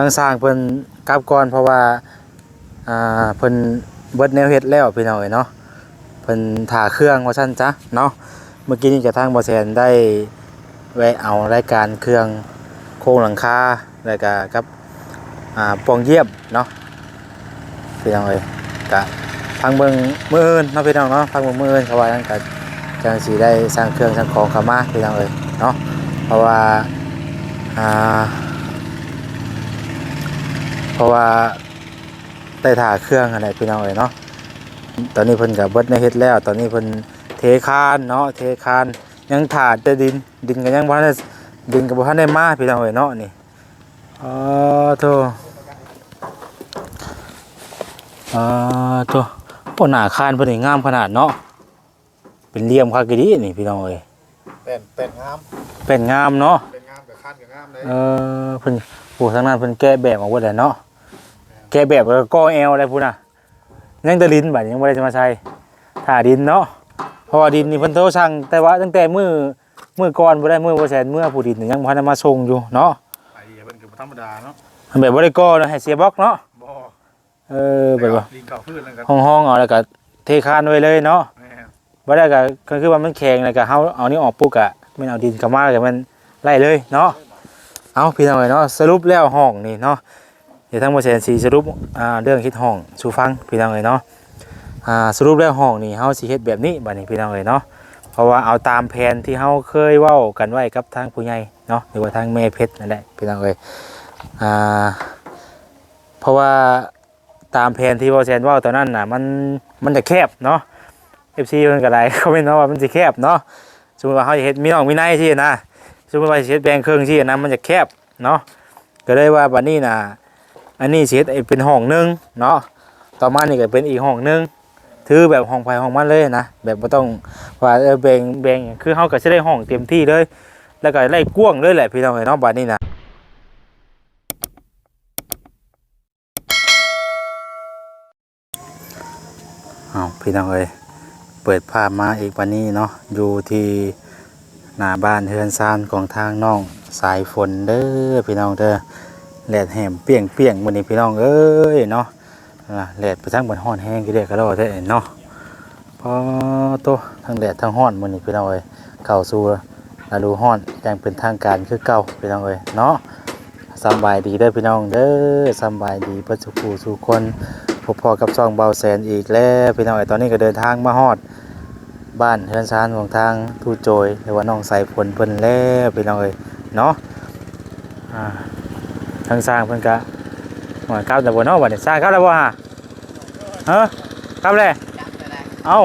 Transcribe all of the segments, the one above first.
ทางสร้างเพิ่นกลับก่อนเพราะว่าอ่าเพิ่นเบิดแนวเฮ็ดแล้วพี่น้องเอ้ยเนาะเพิ่นถ่าเครื่องว่าซั่นจ้ะเนาะเมื่อกี้นี้จะทางบ่แซนได้แวะเอารายการเครื่องโครงหลังคาแล้วก็กับอ่าปองเยี่ยบเนาะพี่น้องเอ้ยก็ทางเบิ่งมื้ออื่นเนาะพี่น้องเนาะทางเบิ่งมื้ออื่นเขาว่าจังก็จังสิได้สร้างเครื่องสร้างของเข้ามาพี่น้องเอ้ยเนาะเพราะว่าอ่า เพราะว่าได้ถ่าเครื่องอะไรพี่น้องเอ้ยเนาะตอนนี้เพิ่นกับเบิดในเฮ็ดแล้ว ตอนนี้เพิ่นเทคานเนาะเทคานยังถาดแต่ดินดินก็ยังบ่ทันได้ดินก็บ่ทันได้มาพี่น้องเอ้ยเนาะนี่อ๋อโธ่อ๋อโธ่ปนหน้าคานเพิ่นนี่งามขนาดเนาะเป็นเหลี่ยมคักอีดีนี่พี่น้องเอ้ยเป็นเป็นงามเป็นงามเนาะเป็นงามกับขั้นกับงามเลยเออเพิ่นโอ้ทางนั้นเพิ่นแก้แบบออกว่าได้เนาะ แก้แบบแล้วก็ก่อแอวอะไรพุ่นน่ะยังแตะดินบัดยังบ่ได้จะมาใช้ถ่าดินเนาะเพราะว่าดินนี่เพิ่นโทรสั่งแต่ว่าตั้งแต่มื้อมื้อก่อนบ่ได้มื้อบ่แสนมื้อผู้ดินนี่ยังบ่ทันได้มาส่งอยู่เนาะไอ้เหี้ยเป็นคือธรรมดาเนาะมันแบบบ่ได้ก่อนะให้เสียบล็อกเนาะบ่เออแบบว่าดินเก่าพื้นนั่นกันห้องๆเอาแล้วก็เทคานไว้เลยเนาะแม่บ่ได้ก็ก็คือว่ามันแข็งแล้วก็เฮาเอานี่ออกปุ๊บก็แม่นเอาดินเข้ามาแล้วก็มันไล่เลยเนาะเอาพี่น้องเอ้ยเนาะสรุปแล้วห้องนี่เนาะ เดี๋ยวทั้งหมดแสนสีสรุปอ่าเรื่องคิดห้องสูฟังพี่น้องเอ๋ยเนาะอ่าสรุปแล้วห้องนี่เฮาสิเฮ็ดแบบนี้บัดนี้พี่น้องเอ๋ยเนาะเพราะว่าเอาตามแผนที่เฮาเคยเว้ากันไว้กับทางผู้ใหญ่เนาะหรือว่าทางแม่เพชรนั่นแหละพี่น้องเอ๋ยอ่าเพราะว่าตามแผนที่บ่แซนว้าตอนนั้นน่ะมันมันจะแคบเนาะ FC เพิ่นก็ได้เขาไม่นเนาะว่ามันสิแคบเนาะสมมติว่าเฮาจะเฮ็ดมีน้องมีในที่นะสมมติว่าเฮ็ดแบ่งครึ่องที่นะมันจะแคบเนาะก็เลยว่าบัดนี้น่ะ อันนี้สิเฮ็ดเป็นห้องหนึงเนาะต่อมานี่ก็เป็นอีกห้องหนึงถือแบบห้องไฟห้องมันเลยนะแบบบ่ต้องว่าแบ่งแบ่งคือเฮาก็สิได้ห้องเต็มที่เลย แล้วก็ไล่กว้างเลยแหละพี่น้องเอ้นาะบัดนี้นะเอาพี่น้องเอ้ยเปิดภาพมาอีกวันนี้เนาะอยู่ที่หน้าบ้านเฮือนซานของทางน้องสายฝนเด้อพี่น้องเด้อ แหลดแหมเปียงเปียงๆมื้อนี้พี่น้องเอ้ยเนาะแหลดไปทั้งบนห้อนแห้งกี่เด้ก็ได้เนาะพอโตทั้งแหลดทั้งห้อนมื้อนี้พี่น้องเอ้ยเข้าสู่ฤดูห้อนย่างเป็นทางการคือเก่าพี่น้องเอ้ยเนาะสบายดีเด้อพี่น้องเด้อสบายดีเพิ่นสุขูสู่คนพบพอกับซองเบาแสนอีกแล้วพี่น้องเอ้ยตอนนี้ก็เดินทางมาฮอด บ้านเฮือนซานของทางทูโจยหรือว่าน้องใสายฝนเพิ่นแล้วพี่น้องเอ้ยเนาะ ทางสร้างเพิ่นก็หวยครับแต่บ่เนาะบัดนี้สร้างครับแล้วบ่ฮะฮะครับเลยเอ้า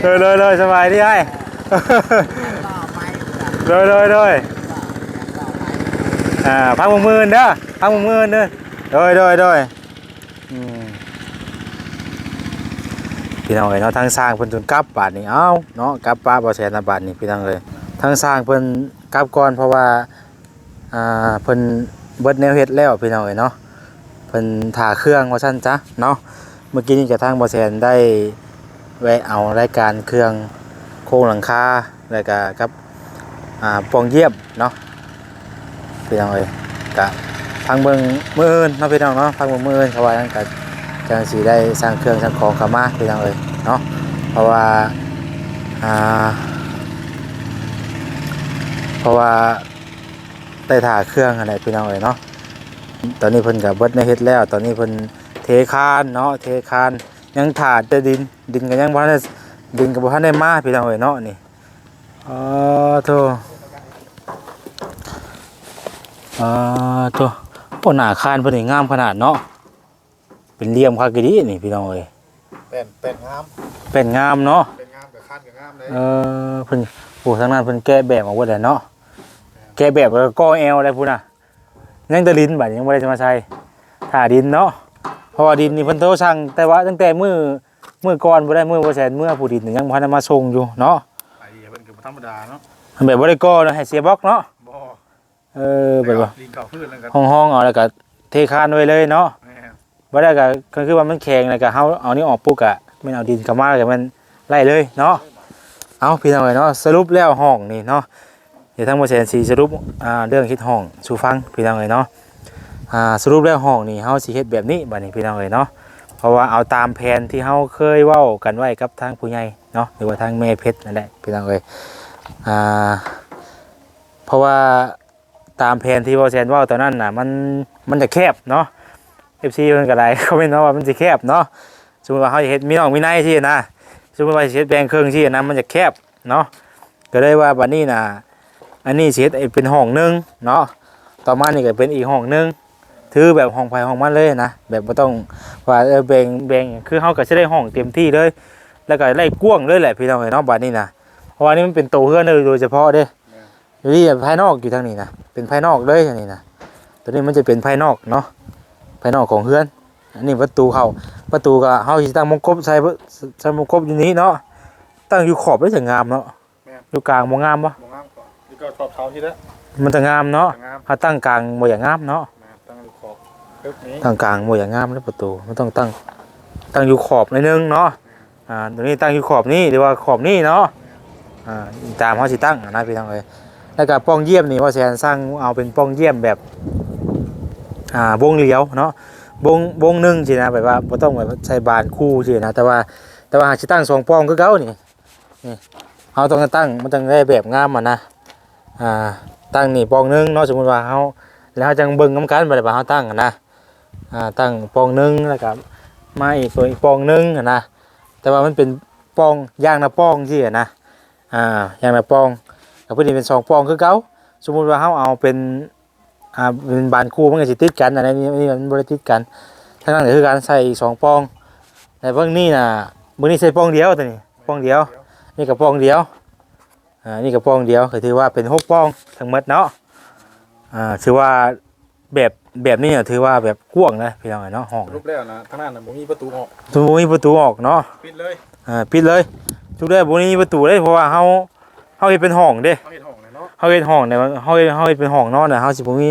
เลยเลยเลยสบายดีไอ้เลยเลยเลยอ่าพังมือมือเด้อพังมือมือเด้อโดยโดยโดยอืมพี่น้องเอ้ยเนาะทางสร้างเพิ่นจนกลับบาดนี้เอ้าเนาะกลับป้าบ่แสนนะบาดนี้พี่น้องเอ้ยทางสร้างเพิ่นกลับก่อนเพราะว่า อ่าเพิ่นเบิดแนวเฮ็ดแล้วพี่น้องเอ้ยเนาะเพิ่นถ่าเครื่องว่าซั่นจ้ะเนาะเมื่อกี้นี้จะทางบ่แซนได้แวะเอารายการเครื่องโครงหลังคาแล้วก็กับอ่าปองเยี่ยบเนาะพี่น้องเอ้ยก็ทางเบิ่งมื้ออื่นเนาะพี่น้องเนาะทางเบิ่งมื้ออื่นเขาว่าจังก็จังสิได้สร้างเครื่องสร้างของเข้ามาพี่น้องเอ้ยเนาะเพราะว่าอ่าเพราะว่า ได้ถ่าเครื่องอะไรพี่น้องเอ้ยเนาะตอนนี้เพิ่นกับเบิดในเฮ็ดแล้ว ตอนนี้เพิ่นเทคานเนาะเทคานยังถาดแต่ดินดินก็ยังบ่ทันได้ดินก็บ่ทันได้มาพี่น้องเอ้ยเนาะนี่อ๋อโธ่อ๋อโธ่ปนหน้าคานเพิ่นนี่งามขนาดเนาะเป็นเหลี่ยมคักอีดีนี่พี่น้องเอ้ยเป็นเป็นงามเป็นงามเนาะเป็นงามกับขั้นกับงามเลยเออเพิ่นโอ้ทางนั้นเพิ่นแก้แบบออกว่าได้เนาะ แก้แบบแล้วก็ก่อแอวอะไรพุ่นน่ะยังแตะดินบัดยังบ่ได้จะมาใช้ถ่าดินเนาะเพราะว่าดินนี่เพิ่นโทรสั่งแต่ว่าตั้งแต่มื้อมื้อก่อนบ่ได้มื้อบ่แสนมื้อผู้ดินนี่ยังบ่ทันได้มาส่งอยู่เนาะไอ้เหี้ยเป็นคือธรรมดาเนาะมันแบบบ่ได้ก่อนะให้เสียบล็อกเนาะบ่เออแบบว่าดินเก่าพื้นนั่นกันห้องๆเอาแล้วก็เทคานไว้เลยเนาะแม่บ่ได้ก็ก็คือว่ามันแข็งแล้วก็เฮาเอานี่ออกปุ๊บก็แม่นเอาดินเข้ามาแล้วก็มันไล่เลยเนาะเอาพี่น้องเอ้ยเนาะสรุปแล้วห้องนี่เนาะ เดี๋ยวทั้งหมดแสนสีสรุปเรื่องคิดห้องสูฟังพี่น้องเอ้ยเนาะสรุปแล้วห้องนี่เฮาสิเฮ็ดแบบนี้บัดนี้พี่น้องเอ้ยเนาะเพราะว่าเอาตามแผนที่เฮาเคยเว้ากันไว้กับทางผู้ใหญ่เนาะหรือว่าทางแม่เพชรนั่นแหละพี่น้องเอ้ยเพราะว่าตามแผนที่เว้าแซนเว้าตอนนั้นน่ะมันมันจะแคบเนาะ FC เพิ่นก็ได้เขาไม่เนาะว่ามันสิแคบเนาะสมมุติว่าเฮาจะเฮ็ดมีน้องมีในที่นะสมมุติว่าสิเฮ็ดแบ่งครึ่องที่นะมันจะแคบเนาะก็เลยว่าบัดนี้น่ะ อันนี้สิเฮ็ดไอ้เป็นห้องหนึงเนาะต่อมานี่ก็เป็นอีกห้องหนึงถือแบบห้องไฟห้องมันเลยนะแบบบ่ต้องว่าเออแบ่งแบ่งคือเฮาก็สิได้ห้องเต็มที่เลย แล้วก็ไล่กว้างเลยแหละพี่น้องเอ้ยเนาะบัดนี้นะเพราะว่านี่มันเป็นโตเฮือนเลยโดยเฉพาะเด้อยู่ที่ภายนอกอยู่ทางนี้นะเป็นภายนอกเลยอันนี้นะตัวนี้มันจะเป็นภายนอกเนาะภายนอกของเฮือนอันนี้ประตูเข้าประตูก็เฮาสิตั้งมงกบใส่ใส่มงกบอยู่นี้เนาะตั้งอยู่ขอบได้จะงามเนาะอยู่กลางบ่งามบ่มองงามก่ อนนี่ก็ชอบเท้าที่แล้วมันจะงามเนาะงามถ้าตั้งกลางบ่อย่างงามเนาะนะตั้งขอบปึ๊บนี้ตั้งกลางบ่อย่างงามเลยประตูมันต้องตั้งตั้งอยู่ขอบหนิดนึงเนาะอ่าตัวนี้ตั้งอยู่ขอบนี้หรือว่าขอบนี้เนาะอ่าตามเขาสิตั้งนะพี่น้องเอ้ยแล้วก็ป้องเยี่ยมนี่ว่าแซนสร้างเอาเป็นป้องเยี่ยมแบบอ่าวงเลี้ยวเนาะวงวงหนึงสินะแบบว่าบ่ต้องแบบใช้บานคู่สินะแต่ว่าแต่ว่าหากสิตั้งสองป้องคือเก่านี่นี่เฮาต้องตั้งมันต้องได้แบบงามอะนะ อ่าตั้งนี่ปองหนึงเนาะสมมุติว่าเฮาแล้วเฮาจังเบิ่งนํกันบ่ได้ว่าเฮาตั้งนะอ่าตั้งปองหนึงแล้วก็มาอีกตัวอีกปองหนึงนะแต่ว่ามันเป็นปองย่างละปองที่นะอ่าย่างละปองกับพอดีเป็นสองปองคือเก่าสมมุติว่าเฮาเอาเป็นอ่าเป็นบานคู่มันก็สิติดกันอันนี้นี่มันบ่ได้ติดกันทั้งนั้นก็คือการใส่สองปองแต่เบิ่งนี่น่ะมื้อนี้ใส่ปองเดียวตัวนี้ปองเดียว นี่ก็ปองเดียว อ่านี่ก็ปองเดียวก็ถือว่าเป็นหกปองทั้งหมดเนาะอ่าถือว่าแบบแบบนี้เนี่ยถือว่าแบบกว้างนะพี่น้องเอ้ยเนาะห้องรูปแล้วนะข้างหน้าน่ะบ่มีประตูออกทุกมีประตูออกเนาะปิดเลยอ่าปิดเลยทุกได้บ่มีประตูเลยเพราะว่าเฮาเฮาเฮ็ดเป็นห้องเด้เขาเห็นห้องเลยเนาะเฮาเฮ็ดห้องเนี่ยมันเฮาเฮ็ดเฮาเฮ็ดเป็นห้องนอนน่ะเฮาสิบ่มี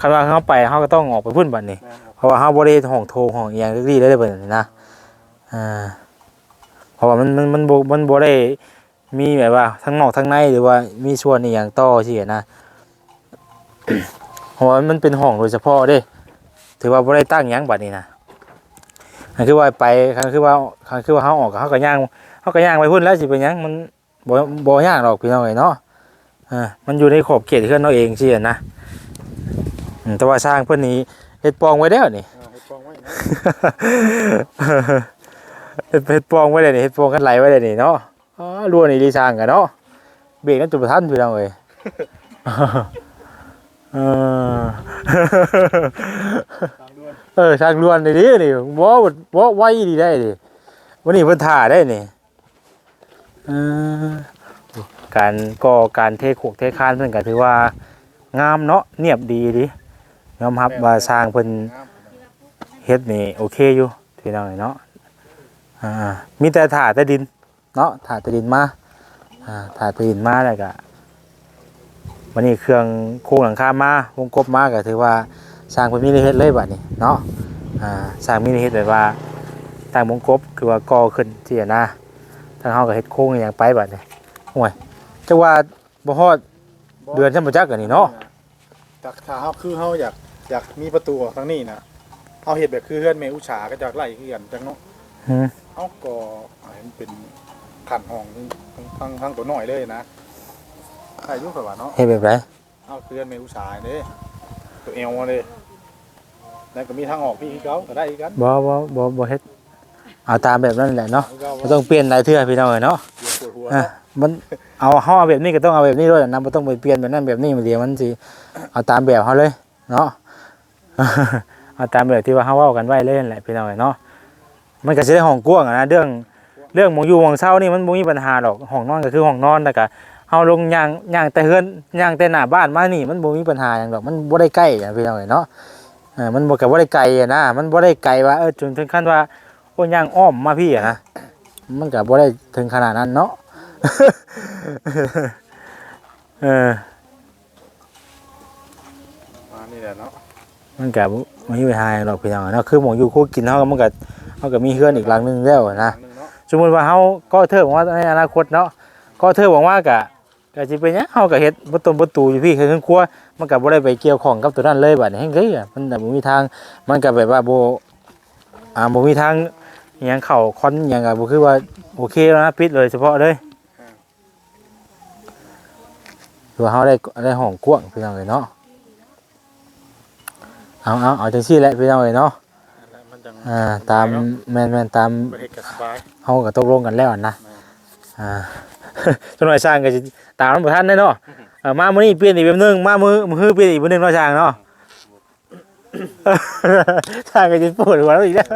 คันว่าเฮาไปเฮาก็ต้องออกไปพุ่นบัดนี้แม่นครับเพราะว่าเฮาบ่ได้เฮ็ดห้องโถงห้องอีหยังรีได้เบิดนี่นะอ่าเพราะว่ามันมันมันบ่มันบ่ได้ มีแบบว่าทั้งนอกทั้งในหรือว่ามีส่วนอีหยังต่อสินะเพราะว่ามันเป็นห้องโดยเฉพาะเด้ ถือว่าบ่ได้ตั้งหยังบัดนี้นะอันคือว่าไปคันคือว่าคันคือว่าเฮาออกเฮาก็ย่างเฮาก็ย่างไปพุ่นแล้วสิเป็นหยังมันบ่บ่ยากหรอกพี่น้องเอ้ยเนาะอ่ามันอยู่ในขอบเขตเฮือนเราเองสิอะนะอืมแต่ว่าสร้างเพิ่นนี่เฮ็ดปองไว้แล้วนี่อ่าเฮ็ดกองไว้นะเฮ็ดเฮ็ดปองไว้เลยนี่เฮ็ดปองกันไหลไว้เลยนี่เนาะ อ๋อรัวนี่ดีสร้างกันเนาะเบรกกันจุดประทันพี่น้องเอ้ยเออตามด้วยเออทางด่วนนี่ดินี่บ่บ่ไว้ดีได้ดิวันนี้เพิ่นถ่าได้นี่เออการก่อการเทโขกเทคานเพิ่นก็ถือว่างามเนาะเนียบดีดิยอมรับว่าสร้างเพิ่นงามเฮ็ดนี่โอเคอยู่พี่น้องเนาะอ่ามีแต่ถ่าแต่ดิน เนาะถ่าแต่ดินมาอ่าถ่าแต่ดินมาแล้วก็วันนี้เครื่องโครงหลังคามาวงกบมาก็ถือว่าสร้างเพิ่นมีได้เฮ็ดเลยบัดนี้เนาะอ่าสร้างมินิเฮ็ดแบบว่าตั้งมงกบคือว่าก่อขึ้นที่อะนะทางเฮาก็เฮ็ดโค้งอหย่างไปบัดนี้ห่วยจักว่าบ่ฮอดเดือนซั่นบ่จักอันนี้เนาะจากถ้าเฮาคือเฮาอยากอยากมีประตูออกทางนี้นะเฮาเฮ็ดแบบคือเฮือนแม่อุชาก็จากไล่คือกันจังเนาะหืมเฮาก็ให้มันเป็น ขันห้องทั้งทั้งทั้งตัวน้อยเลยนะใครอยู่กับว่าเนาะเฮ็ดแบบไรเอาเคลื่อนเมอุสายเด้ตัวเอวมาเลยแล้วก็มีทางออกพี่คือเขาก็ได้อีกกันบ่บ่บ่บ่เฮ็ดเอาตามแบบนั้นแหละเนาะคือเขาบ่ต้องเปลี่ยนหลายเทื่อพี่น้องเอ้ยเนาะเดี๋ยวปวดหัวอะเนาะมันเอาเฮาเอาแบบนี้ก็ต้องเอาแบบนี้ด้วยนะบ่ต้องไปเปลี่ยนแบบนั้นแบบนี้มันเดี๋ยวมันสิเอาตามแบบเฮาเลยเนาะเอาตามแบบที่ว่าเฮาเว้ากันไว้เลยนั่นแหละพี่น้องเอ้ยเนาะมันก็สิได้ห้องกว้างอะนะเรื่อง เรื่องหมองอยู่หมองเช่านี่มันบ่มีปัญหาหรอกห้องนอนก็คือห้องนอนแต่ก็เฮาลงย่างย่างแต่เฮือนย่างแต่หน้าบ้านมานี่ มันบ่มีปัญหาหยังดอกมันบ่ได้ใกล้อะพี่น้องเอ้ยเนาะเออมันบ่ก็บ่ได้ไกลอะนะมันบ่ได้ไกลว่าเออจนถึงขั้นว่าโอ้ย่างอ้อมมาพี่อะนะมันก็บ่ได้ถึงขนาดนั้นเนาะเออมานี่แหละเนาะมันก็บ่มีปัญหาหยังดอกพี่น้องเอ้ยเนาะคือหมองอยู่คู่กินเฮาก็มันก็เฮาก็มีเฮือนอีกหลังหนึงแล้วอะนะหนึ่งเนาะ สมมติว่าเขาก็เทิงว่าในอนาคตเนาะก็เทิงหวังว่ากะก็สิเป็นหยังเฮาก็เฮ็ดบ่ต้นบ่ตูอยู่พี่คือครัวมันก็บ่ได้ไปเกี่ยวข้องกับตัวนั้นเลยบัดนี้เฮ็ดเด้อมันน่ะบ่มีทางมันก็แบบว่าบ่อ่าบ่มีทางอิหยังเข้าคอนอิหยังก็บ่คือว่าโอเคแล้วนะปิดเลยเฉพาะเลยคือว่าเฮาได้ได้ห้องกว้างพี่น้องเอ้ยเนาะเอาเอาเอาจังซี่แหละพี่น้องเอ้ยเนาะ อ่าตามแม่นๆตามประเทศก็สบายเฮาก็ตกลงกันแล้วอะนะอ่าจนหน่อยสร้างก็สิตามมันบ่ทันได้เนาะเออมามื้อนี้เปลี่ยนอีกแบบนึงมามื้อมื้อเปลี่ยนอีกแบบนึงเนาะสร้างเนาะ สร้างก็สิปวดหัวแล้วอีกแล้ว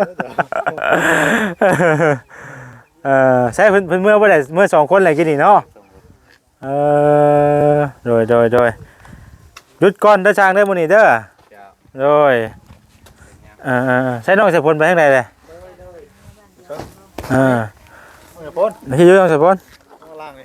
เออใช่เพิ่นเพิ่นเมื่อบ่ได้เมื่อสองคนเลยกินนี่เนาะเออโดยโดยโดยหยุดก่อนเด้อช้างเด้อมื้อนี้เด้อโดย เออเออเออใช้น้องใส่พลไปทางใดเลยเออเมื่อพ้นไม่ใช่อยืน้องใส่พลข้างล่างนี่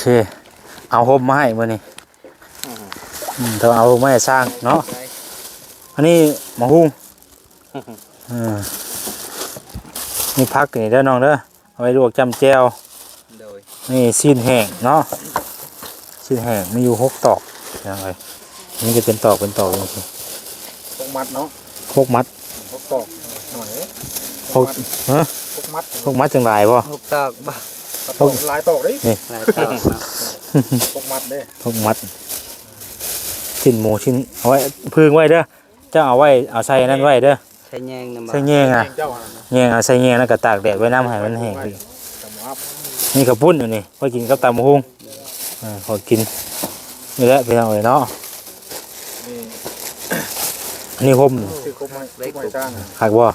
เค เอาห่มมาให้มื้อนี้อืมต้องเอาห่มมาให้สร้างเนาะ อันนี้หมะฮุ้งเออนี่พักนี่เด้อน้องเด้อ เอาไว้ลวกจำแจ่วโดยนี่ซีนแห้งเนาะซีนแห้งมีอยู่หกตอกยังไงนี่จะเป็นตอกเป็นตอกจริงพวกมัดเนาะๆหกมัดพวกตอกหน่อยหกฮะพวกมัดหกมัดจังไรบ่หกตอกบ่ ตอกหลายตอกเด้หลายตอกเนาะพวกมัดเด้หกมัดชิ้นหมูชิ้นเอาไว้พึ่งไว้เด้อเจ้าเอาไว้เอาใส่อันนั้นไว้เด้อใช้แยงนำบ่ใส่แยงอะเจ้าหันนะแยงเอาใส่แยงแล้วก็ตากแดดไว้น้ำให้มันแห้งอีกจำว่านี่กระปุ้นอยู่นี่ไว้กินกับตำมะฮุ่งอ่าพอกินนี่แหละพี่น้องเอ้ยเนาะนี่อันนี้ห่มคือครบไม้ครบไม้จ้างคักบ่มา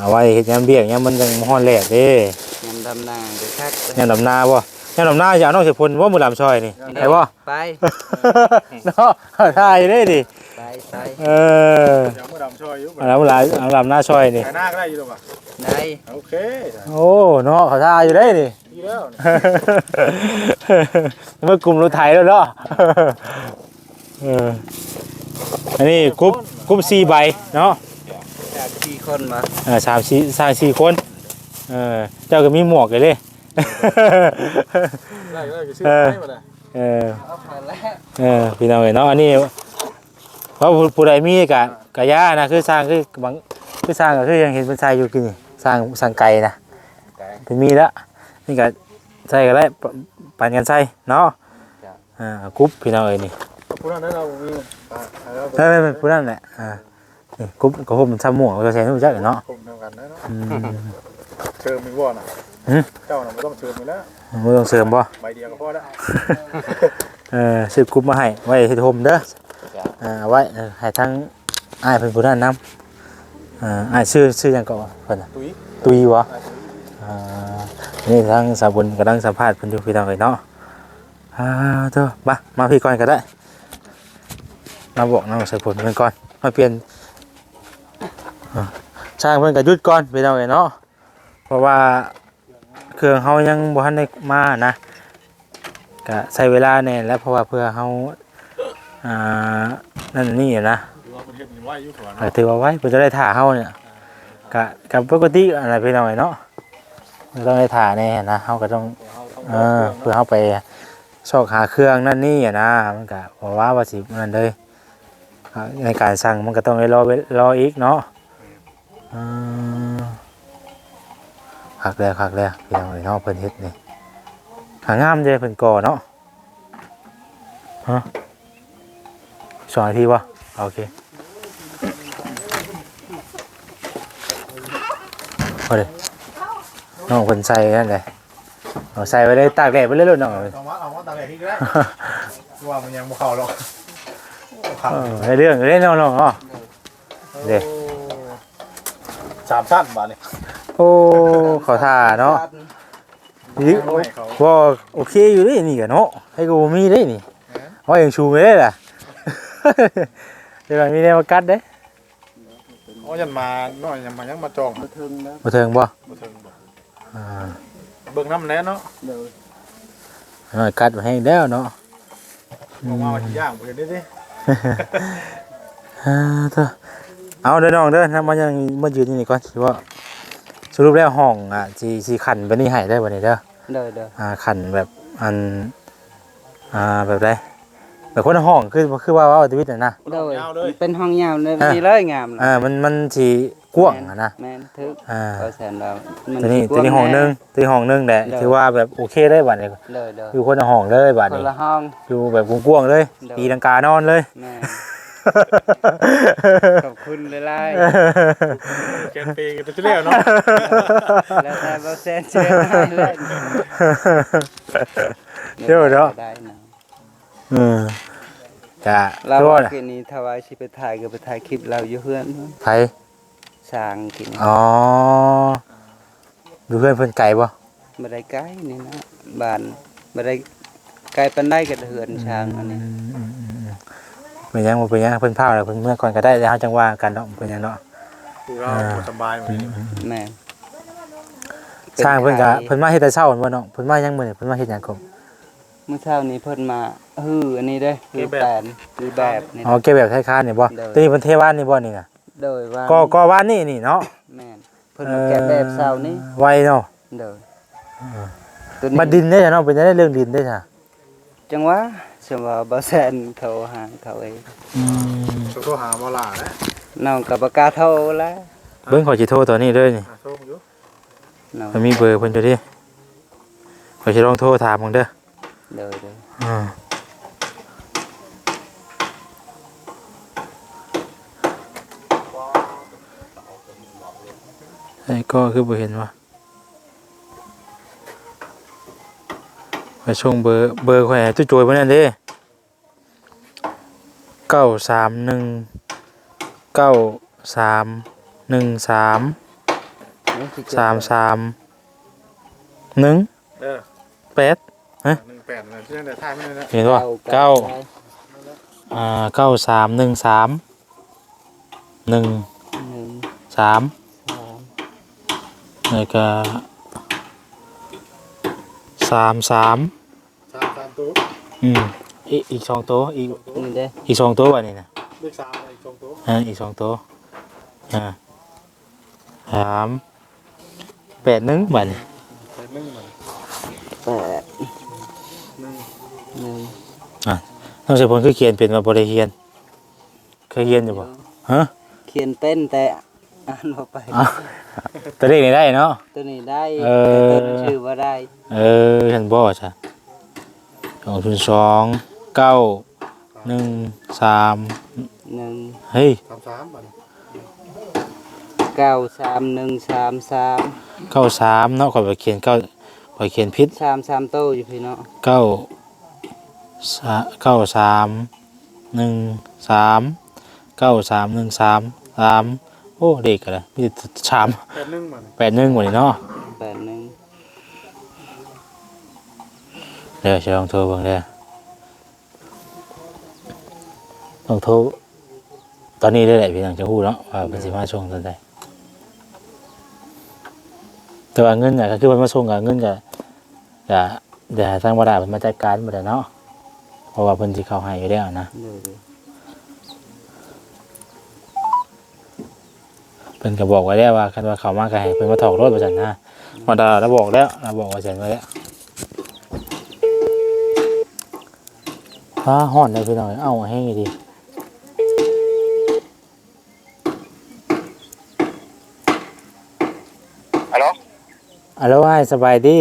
เอาไว้เฮ็ดยามเบี้ยยามมันจังฮ้อนแลดเด้ยำดำนาก็คักยามดำนาบ่ยามดำนาอย่าเอาน้องเสพพลว่ามือลำซอยนี่ไอ้บ่ ไป เนาะเอาถ่ายได้ดิไปไปเออเดี๋ยวมื่อดำช่วยอยู่เอาลำลายเอาลำหน้าซอยนี่ถ่ายหน้าก็ได้อยู่หรอกอะได้โอเคโอ้เนาะเขาท่าอยู่ได้ดิ ดีแล้วเมื่อกลุ่มรถไถแล้วเนาะเอออันนี้กรุ๊ปกรุ๊ปสี่ใบเนาะ จากที่คนบ่เออสามสี่สามสี่คนเออเจ้าก็มีหมวกเลยเลยได้ได้ก็ชื่อให้มาเลยเออเอาผ่านแล้วเออพี่น้องเอ๋ยเนาะอันนี้เพราะผู้ผู้ใดมีกะกะยานะคือสร้างคือบางคือสร้างก็คือยังเห็นเป็นชายอยู่กินนี่สร้างสร้างไก่นะเป็นมีแล้วนี่ก็ใส่กันได้ปปั่นกันใส่เนาะอ่ากรุ๊ปพี่น้องเอ๋ยนี่พูดนั้นเรามีอ่าแล้วไม่ไม่ไม่ผู้นั่นแหละอ่า นี่กรุ๊ปก็ผมทำหมวกก็ใช้ทุกจักเนาะผมทำกันนะเนาะอืมเชิญมีว่อน่ะหืมเจ้าน่ะไม่ต้องเชิญมีแล้วไม่ต้องเสริมบ่ใบเดียวก็พอแล้วเออซื้อกรุ๊ปมาให้ไว้ให้ทมเด้ออ่าเอาไว้เออให้ทั้งอ้ายเป็นผู้นั้นนำอ่าอ้ายชื่อชื่อหยังก็เพิ่นน่ะตุ้ยตุยวะอ่าตุ้ยอ่านี่ทางสาวบุญกำลังสัมภาษณ์เพิ่นอยู่พี่น้องเลยเนาะอ่าเถอะมามาพี่ก่อนก็ได้มาบอกน้องสาวบุญเพิ่นก่อนมาเปลี่ยนอ่า ช่างเพิ่นก็หยุดก่อนพี่น้องเลยเนาะเพราะว่าเครื่องเฮายังบ่ทันได้มานะก็ใช้เวลาแน่แล้วเพราะว่าเพื่อเฮาอ่านั่นนี่อะนะดูว่าประเทศมีไหวอยู่ขวาก็ถือว่าไว้เพื่อจะได้ถ่าเฮาเนี่ยกะกับปกติอะไรพี่น้อยเนาะเราต้องได้ถ่าแน่นะเฮาก็ต้องเออเพื่อเฮาไปชอกหาเครื่องนั่นนี่อะนะมันก็บอกว่าว่าสินั่นเลยอ่าในการสั่งมันก็ต้องได้รอรออีกเนาะ คักแล้วคักแล้วพี่น้อยเนาะเพิ่นเฮ็ดนี่หางามเด้เพิ่นก่อเนาะฮะสอนทีบ่โอเคพอดีน้องคนใส่นั่นเลยเอาใส่ไว้เลยตากแดดไปเรื่อยๆน้องเอามาเอามาตามแหล่ที่ก็ได้ว่ามันยังบ่เข้าหรอกเข้าเออในเรื่องเล่นน้องๆอ๋อเด้ สามชั้นบาทนี่โอ้ขอท่าเนาะนี่เอาให้เขาบ่โอเคอยู่เด้นี่ก็เนาะให้กูบ่มีเด้นี่ว่ายังชูไม่ได้ล่ะเดี๋ยวมีแนวมากัดเด้อ๋อยันมาหน่อยยังมายังมาจองบ่ถึงนะบ่เทิงบ่บ่ถึงบ่อ่าเบิ่งน้ำแน่เนาะเดี๋ยวหน่อยกัดมาให้แล้วเนาะบอกว่าว่าสิย่างบ่เห็นได้ดิอ่าเถอะ เอาเด้อน้องเด้อนะมันยังมายืนอยู่นี่ก่อนสิว่าสรุปแล้วห้องอะสิสิขันไปนี่ให้ได้บ่นี่เด้อเดี๋ยวเดี๋ยวอ่าขันแบบอันอ่าแบบไรแบบคนละห้องคือคือว่าว่าชีวิตน่ะนะเดี๋ยวเป็นห้องยาวเลยอะดีเลยงามเลยอ่ามันมันสิกว้างอะนะแม่นทึกอ่าก็แสนเรามัตัวนี้สิกตัวนี้ห้องหนึงตัวนี้ห้องหนึงแหละเด้อถือว่าแบบโอเคได้บัดนี้เดี๋ยวเดี๋ยวอยู่คนละห้องเลยบัดคนนี้ละห้องอยู่แบบกว้างๆเลยเด้อตีลังกานอนเลยแม่น ขอบคุณเลยไล่แกนเปกันจะแล้วเนาะแล้วแต่บ่แสนเชื่อให้เลยเดี๋ยวเนาะได้นะอืมกะเราตัวว่าน่ะกินนี้ถวายสิไปถ่ายก็ไปถ่ายคลิปเราอยู่เพื่อนไผสร้างกินอ๋อดูเพื่อนเพิ่นไก่บ่บ่ได้ใกล้นี่นะบ้านบ่ได้ไกลปานใดก็เหือนช้างอันนี้ เป็นหยังบ่เป็นหยังเพิ่นพาแล้วเพิ่นเมื่อก่อนก็ได้แล้วจังว่ากันเนาะบ่เป็นหยังเนาะ คือเราบ่สบายเหมือนกันแม่นสร้างเพิ่นก็ป็เพิ่นมาเฮ็ดแต่เช้าบ่เนาะเพิ่นมายังมื้อนี้เพิ่นมาเฮ็ดหยังกบเมื่อเช้านี้เพิ่นมาฮืออันนี้เด้อฮือแปนฮือแบบนี่อ๋อเก็บแบบไทยคานนี่บ่เด้อตัวนี้เพิ่นเทวานนี่บ่นี่น่ะโดยว่าก็ก็วานนี่นี่เนาะแม่นเพิ่นมาแกะแบบเช้านี้ไวเนาะโดยตัวมาดินได้จ้ะเนาะเป็นได้เรื่องดินได้จ้ะจังหว่า สมว่าบ่แซนเขาหาเขาเองอืมโทรหาบ่ล่ะนะน้องก็บ่กล้าโทรแล้วเบิ่งขอยสิโทรตัวนี้เลยนี่อ่าโทรอยู่น้องมันมีเบอร์เพิ่นอยู่ดิขอยสิลองโทรถามมึงเด้อโดยโดยอ่าไอ้ก็คือบ่เห็นว่า ไปส่งเบอร์เบอร์ข่อยให้ตุ้ยโจยบ่นั่นเด้เก้าสามหนึ่งเก้าสามหนึ่งสามนี่สิเจอสามสามหนึ่งเออแปด18นั่นที่นั่นแต่ถ่ายไม่ได้นะเห็นป่ะเก้าอ่าเก้าสามหนึ่งสามหนึ่งหนึ่งสามสามแล้วก็ สามสามสามสามตัวอืมอีกอีกสองตัวอีกนี่เด้ออีกสองตัววะนี่นะเลขสามอีกสองตัวอ่าอีกสองตัวอ่าสามแปดหนึ่งบัดนี้แต่หนึ่งมันแปดหนึ่งหนึ่งน้องเสพลคือเขียนเป็นมาบริเฮียนเคยเขียนอยู่ป่ะฮะเขียนเป็นแต่ อ่านบ่ไปอ้าวตัวเลขนี่ได้เนาะ ตัวนี้ได้เออแต่ตัวชื่อว่าได้เออฉันบอกจ้ะสองศูนย์สองเก้าหนึ่งสามหนึ่งเฮ้ยสามสามบัดนี้เก้าสามหนึ่งสามสามเก้าสามเนาะขอยไปเขียนเก้าขอยเขียนพิษสามสามโตอยู่พี่เนาะเก้าสาเก้าสามหนึ่งสามเก้าสามหนึ่งสามสาม โอ้เด็กอะไรมีแต่สามแปดหนึ่งมันแปดหนึ่งหมดเลยเนาะแปดหนึ่งเดี๋ยวจะลองโทรเบิ่งเด้อลองโทรตอนนี้ได้แหละพี่น้องจะพูดเนาะว่าเป็นสิมาส่งตอนใดแต่ว่าเงินเนี่ยก็คือมันมาส่งกับเงินกับกับเดี๋ยวให้ทางบไดาเพิ่นมาจัดการบ่ได้เนาะเพราะว่าเพิ่นสิเข้าให้อยู่แล้วนะ พิ่นก็บอกไว้แล้วว่าคันว่าเขามาก็ให้เพิ่นมาถอกรถว่าซั่นนะมาดาเราบอกแล้วเราบอกว่าซั่นไว้แล้วฟ้าฮ้อนเลยพี่น้องเอ้าแห้งอีดีฮัลโหลอัลโหลให้สบายดี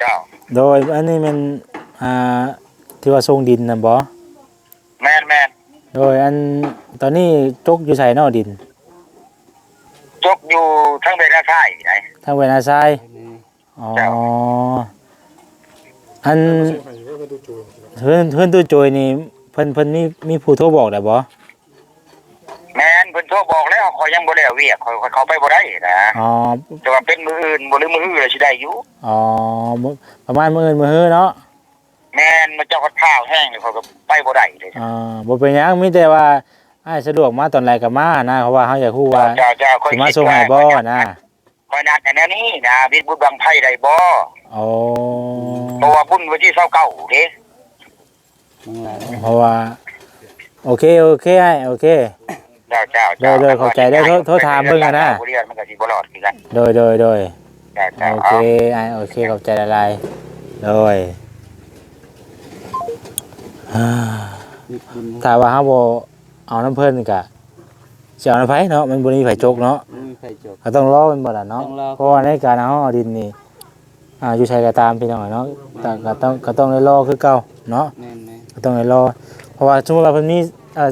เจ้าโดยอันนี้มันอ่าที่ว่าทรงดินนะบ่แมนแมนโดยอันตอนนี้จกอยู่ใส่นอดินจกอยู่ ทั้งเบนาซ้ายไหน ทางเวนาซ้ายนี่อ๋อ ครับ อันชื่อใครก็มาดูจูนเพื่อนเพื่อนตู้โจยนี่เพิ่นเพิ่นมีมีผู้โทรบอกได้บ่แมนนเพิ่นโทรบอกแล้วขอยยังบ่ได้เวียกขอยขอยเข้าไปบ่ได้นะอ๋อ แต่ว่าเป็นมืออื่นบ่หรือมืออื่นเลยสิได้อยู่อ๋อมื้อประมาณมื้ออื่นมื้อฮื้อเนาะแม่นมาเจ้าก็ข้าวแห้งนี่เขาก็ไปบ่ได้เลย อ่าบ่เป็นหยังมีแต่ว่า อ้ายสะดวกมาตอนไหนก็มานะเพราะว่าเฮาอยากรู้ว่าเจ้าเจ้าค่อยสิมาส่งให้บ่นะคอยนัดแต่แนวนี้นะวิทย์บุญบังไพ่ได้บ่อ๋อเพราะว่าบุญวันที่29เด้นั่นแหละเพราะว่า โอเคโอเคอ้ายโอเค เจ้าเจ้าได้เลยเข้าใจได้โทษโทษถามเบิ่งอะนะ เรียนมันก็สิบ่รอดคือกันโดยโดยโดยเจ้าเจ้าโอเคอ้ายโอเคขอบใจหลายๆโดยอ่ายึดดินถ้าว่าเฮาบ่ เอาน้ำเพิ่นก็สิเอาน้ำไผเนาะมันบ่มีไผจกเนาะไม่มีใครจบ ก็ต้องรอมันบ่ล่ะเนาะต้องรอ เพราะว่าในการเอาเอาดินนี่อ่าอยู่ใช้ก็ตามพี่น้องเนาะแต่ก็ต้องก็ต้องได้รอคือเก่าเนาะ แม่นไหมก็ต้องได้รอ เพราะว่าสมมุติว่าเพิ่นมีอ่า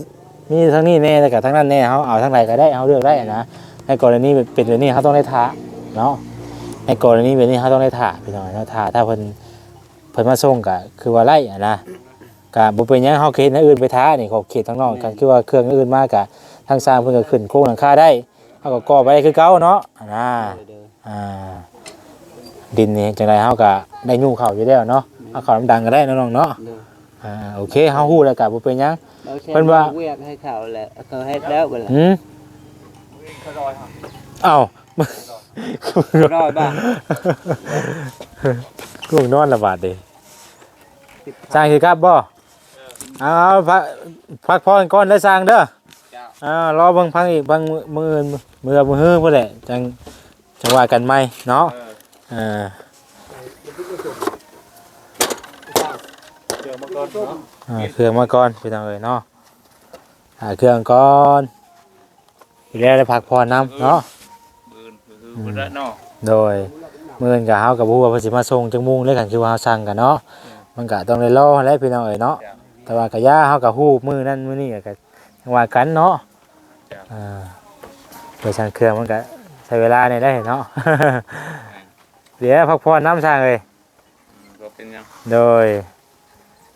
มีทั้งนี้แน่แต่กับทั้งนั้นแน่เฮาเอาทั้งไหนก็ได้เฮาเลือกได้นะ ในกรณีเป็นแบบนี้เฮาต้องได้ท้าเนาะ ในกรณีแบบนี้เฮาต้องได้ท้าพี่น้องเนาะท้าถ้าเพิ่นเพิ่นมาส่งก็คือว่าไล่อะนะ ก็บ่เป็นหยังเฮาเขตอันอื่นไปท้านี่ขอบเขตทั้งนอกกันคือว่าเครื่องอื่นมากก็ทางสร้างเพิ่นก็ขึ้นโครงหลังคาได้เฮาก็ก่อไปได้คือเก่าเนาะอะนะเด้ออ่าดินนี่จังไดเฮาก็ได้ยุ่งเข้าอยู่แล้วเนาะเอาเข้าน้ำดังก็ได้เนาะน้องเนาะเด้ออ่าโอเคเฮาฮู้แล้วก็บ่เป็นหยังเราแช่เพิ่นว่า เวียกให้เขาแหละเขาให้แล้วบ่ล่ะหืมเอ้าร้อยบ้างกูนอนละบาดเด้สร้างสิครับบ่ เอาพักพักพรก่อนได้สร้างเด้ออ่ารอเบิ่งพังอีกบางมื้ออื่นมื้อมื้อฮื้อพุ่นแหละจังจังว่ากันใหม่เนาะอ่าเดี๋ยวมาก่อนเนาะอ่าเครื่องมาก่อนพี่น้องเอ้ยเนาะหาเครื่องก่อนอีกแล้วได้พักผ่อนนํเนาะมือคือมือละเนาะโดยมื้อนี้ก็เฮากับผู้ว่าเพิ่นสิมาส่งจังมุงเลยกันคือว่าเฮาสั่งกันเนาะมันก็ต้องได้รอแหล้วพี่น้องเอ้ยเนาะ แต่ว่าก็ย่าเฮาก็ฮู้มื้อนั้นมื้อนี้ก็จังว่ากันเนาะอ่าไปสั่งเครื่องมันก็ใช้เวลานี่ได้เนาะ เดี๋ยวพักผ่อนน้ำสั่งเลยก็เป็นยังโดย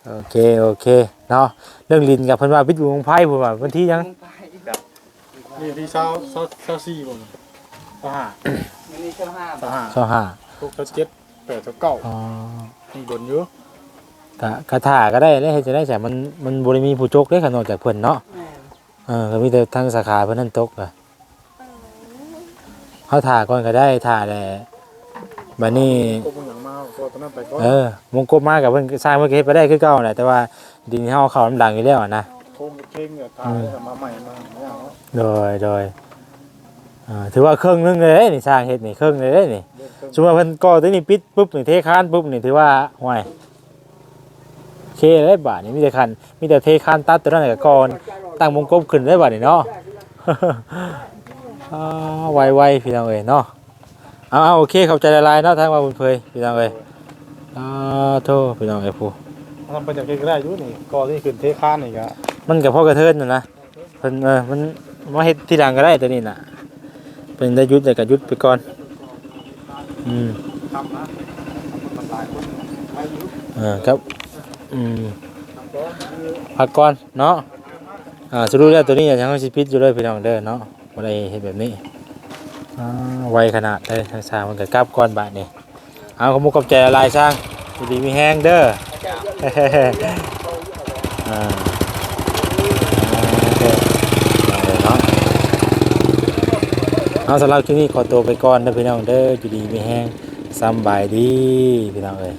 โอเคโอเคเนาะเรื่องลินกับเพิ่นว่าพิษวงไพ่เพิ่นว่าวันที่ยังนี่ที่เช้าเช้าเช้าสี่บ่เช้าห้ามันนี่เจ้าห้าเช้าห้าสองห้าหกเช้าเจ็ดแปดเช้าเก้าอ๋อนี่บนอยู่ กะกะถ่าก็ได้เลยเฮ็ดจะได้แต่มันมันบ่ได้มีผู้จกเด้ขนอกจากเพิ่นเนาะเออก็มีแต่ทางสาขาเพิ่นนั่นตกอะเฮาถ่าก่อนก็ได้ถ่าแต่บัดนี้ก็มึงอย่างมาก็ตอนนั้นไปก็เออมงกบมากับเพิ่นสร้างเพิ่นก็เฮ็ดไปได้คือเก่าแหละแต่ว่าดินที่เฮาเข้าน้ำดังอยู่แล้วอะนะโทงเพ่งเนี่ยตายแล้วมาใหม่มาไม่เอาโดยโดยอ่าถือว่าครึ่งหนึงเลยเด้นี่สร้างเฮ็ดนี่ครึ่งเลยเด้นี่เริ่มต้นสมมุติว่าเพิ่นก่อตัวนี้ปิดปุ๊บนี่เทคานปุ๊บนี่ถือว่าห่วยโอ เคเลยบาดนี้มีแต่คันมีแต่เทคานตัดตัวนั้นก็ก่อนตั้งวงกบขึ้นได้บาดนี้เนาะอ่าไวๆพี่น้องเอ้ยเนาะเอาเอาโอเคเข้าใจละลายเนาะทางว่าบุญเพยพี่น้องเอ้ยอ่าโทษพี่น้องเอ้ยผู้ทำไปจากเก็ได้อยู่นี่ก็ที่ขึ้นเทคานนี่ก็มันกับพ่อกระเทินน่ะนะเพิ่นเออมันมาเฮ็ดที่หลังก็ได้ตัวนี้น่ะเป็นได้หยุดแต่ก็หยุดไปก่อนอืมทำนะมันหลายคนไปอยู่เออครับ อืมพักก่อนเนาะอ่าสรุปแล้วตัวนี้ยังสิปิดอยู่เลยพี่น้องเด้อเนาะบ่ได้เฮ็ดแบบนี้อ่าไวขนาดเลยทางสางมันก็กลับก่อนบาดนี้เอาขอมุกขอบใจลายสร้างดีมีแฮงเด้ออ่าเอาสำหรับที่นี่ขอตัวไปก่อนนะพี่น้องเด้ออยู่ดีมีแฮงสบายดีพี่น้องเอ้ย